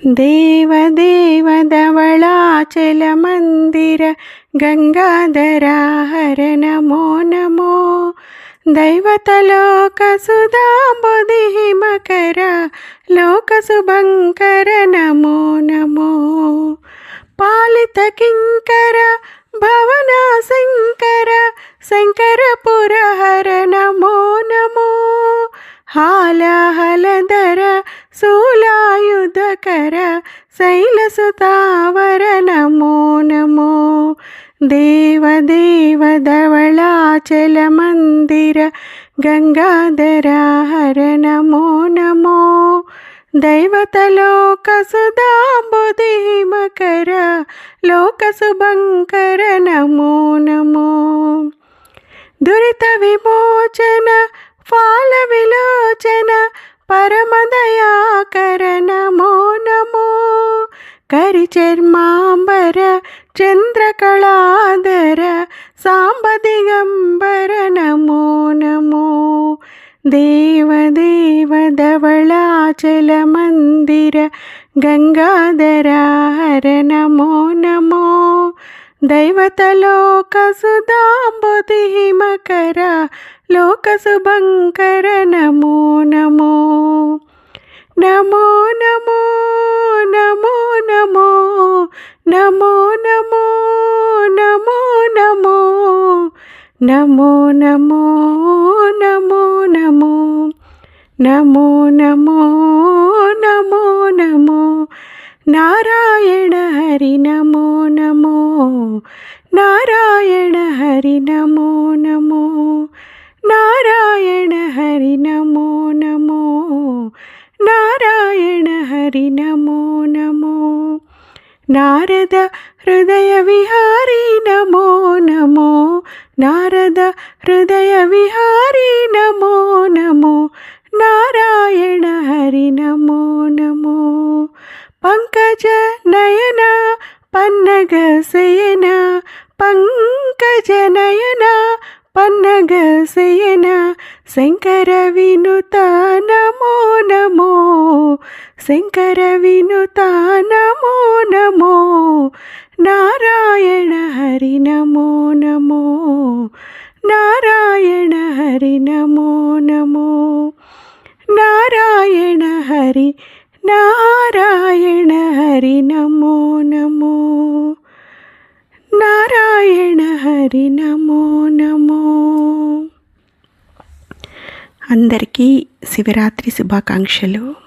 దేవదేవ ధవళాచల మందిర గంగాధర హర నమో నమో दैवतलोकसुधाबुधि हिमकर लोकसुभङ्कर नमो नमो पालितकिङ्कर भवनाशङ्कर शङ्करपुरहर नमो नमो हालहलद శూలాయుధకర శైలసుతావర నమో నమో దేవదేవ ధవళాచల మందిర గంగాధర హర నమో నమో दैवतलोकसुदाम्बुधिमकर लोकसुभङ्कर नमो नमो दुरितविमोचन കരിചർമാംബര ചന്ദ്രകളാധര സാമ്പതികംബര നമോ നമോ ദേവദേവധവളാചലമന്ദിര ഗംഗാധര ഹര നമോ നമോ दैवतलोकसुदाम्बुधिमकर लोकसुभङ्कर नमो नमो नमो नमो నమో నమో నమో నమో నమో నమో నమో నమో నమో నమో నమో నమో నారాయణ హరి నమో నమో నారాయణ హరి నమో నమో నారాయణ హరి నమో నమో నారాయణ హరి నమో నమో నారద హృదయ విహారీ నమో నమో. నారద హృదయ విహారీ నమో నమో. నారాయణ హరి నమో నమో. పంకజ నయన పన్నగ శయన. పంకజ నయన పన్నగ శయన. శంకర వినుత నమో నమో. శంకర వినుత నమో హరి నారాయణ హరి నమో నమో. నారాయణ హరి నమో నమో. అందరికీ శివరాత్రి శుభాకాంక్షలు.